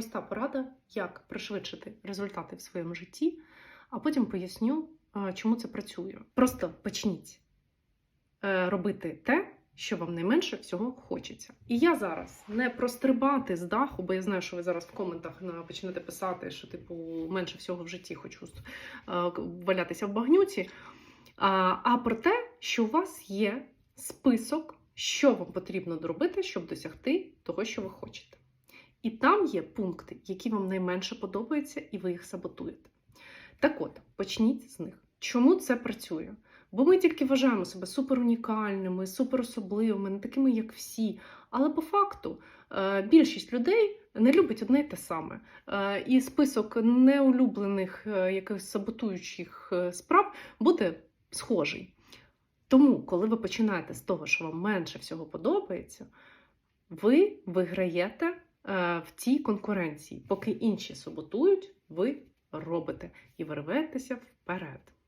проста порада, як пришвидшити результати в своєму житті, а потім поясню, е, чому це працює. Просто почніть е, робити те, що вам найменше всього хочеться. І я зараз не прострибати з даху, бо я знаю, що ви зараз в коментах почнете писати, що типу менше всього в житті хочу е, валятися в багнюці. А, про те, що у вас є список, що вам потрібно доробити, щоб досягти того, що ви хочете. І там є пункти, які вам найменше подобаються, і ви їх саботуєте. Так от, почніть з них. Чому це працює? Бо ми тільки вважаємо себе суперунікальними, суперособливими, не такими, як всі. Але по факту е, більшість людей не любить одне й те саме. Е, І список неулюблених е, якихось саботуючих справ буде схожий. Тому, коли ви починаєте з того, що вам менше всього подобається, ви виграєте в цій конкуренції. Поки інші саботують, ви робите і ви рветеся вперед.